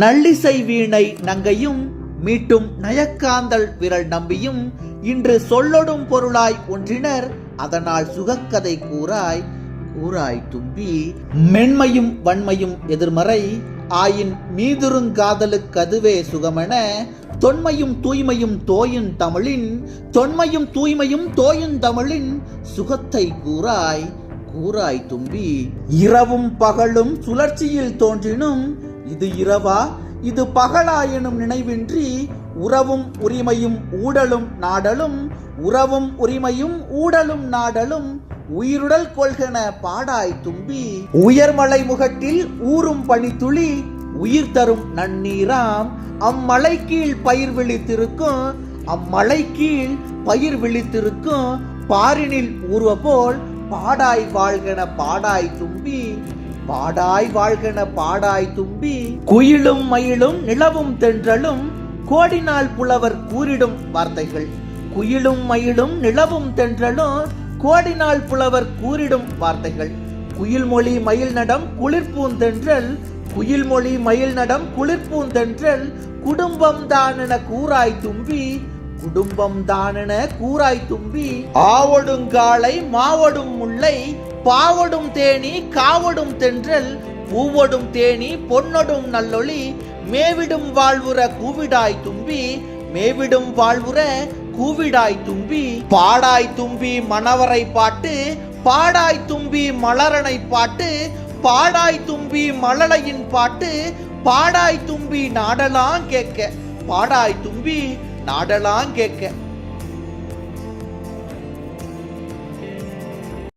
நல்லிசை வீணை நங்கையும் மீட்டும் நயக்காந்தல் விரல் நம்பியும் இன்று சொல்லொடும் பொருளாய் ஒன்றினர் அதனால் சுகக்கதை கூறாய் கூறாய் தும்பி. மென்மையும் வன்மையும் எதிர்மறை ஆயின் மீதுருங்காதலுக்கதுவே சுகமென தொன்மையும் தூய்மையும் தோயின் தமிழின் தொன்மையும் தூய்மையும் தோயின் தமிழின் சுகத்தை கூறாய் கூறாய் தும்பி. இரவும் பகலும் சுழற்சியில் தோன்றினும் இது இரவா இது பகலா எனும் நினைவின்றி உறவும் உரிமையும் ஊடலும் நாடலும் உறவும் உரிமையும் ஊடலும் நாடலும் உயிருடல் கொள்கன பாடாய் தும்பி. உயர்மலை முகட்டில் ஊறும் பனித்துளி உயிர் தரும் நன்னீராம். அம்மலை கீழ் பயிர் விழித்திருக்கும் அம்மலை கீழ் பயிர் விழித்திருக்கும் பாரினில் ஊர்வ போல் பாடாய் வாழ்கன பாடாய் தும்பி. பாடாய் வாழ்கன பாடாய் தும்பி குயிலும் மயிலும் நிலவும் தென்றலும் கோடினால் புலவர் கூறிடும் வார்த்தைகள். குயிலும் மயிலும் நிலவும் தென்றலும் கோடினால் புலவர் கூறிடும் வார்த்தைகள். குயில் மொழி மயில் நடம் குளிர்பூந்தென்றல் குயில் மொழி மயில் நடம் குளிர்பூந்தென்றல் குடும்பம் தானென கூறாய் தும்பி குடும்பம் தானென கூறாய் தும்பி ஆவடுங்காலை மாவடும் முல்லை பாவடும் தேனி காவடும் தென்றல் பூவடும் தேனி பொன்னொடும் நல்லொளி மேவிடும் வாழ்வுற கூவிடாய் தும்பி மேவிடும் வாழ்வுற கூவிடாய் தும்பி பாடாய் தும்பி மணவரை பாட்டு பாடாய் தும்பி மலரனை பாட்டு பாடாய் தும்பி மழலையின் பாட்டு பாடாய் தும்பி நாடலாம் கேட்க பாடாய் தும்பி நாடலாம் கேட்க.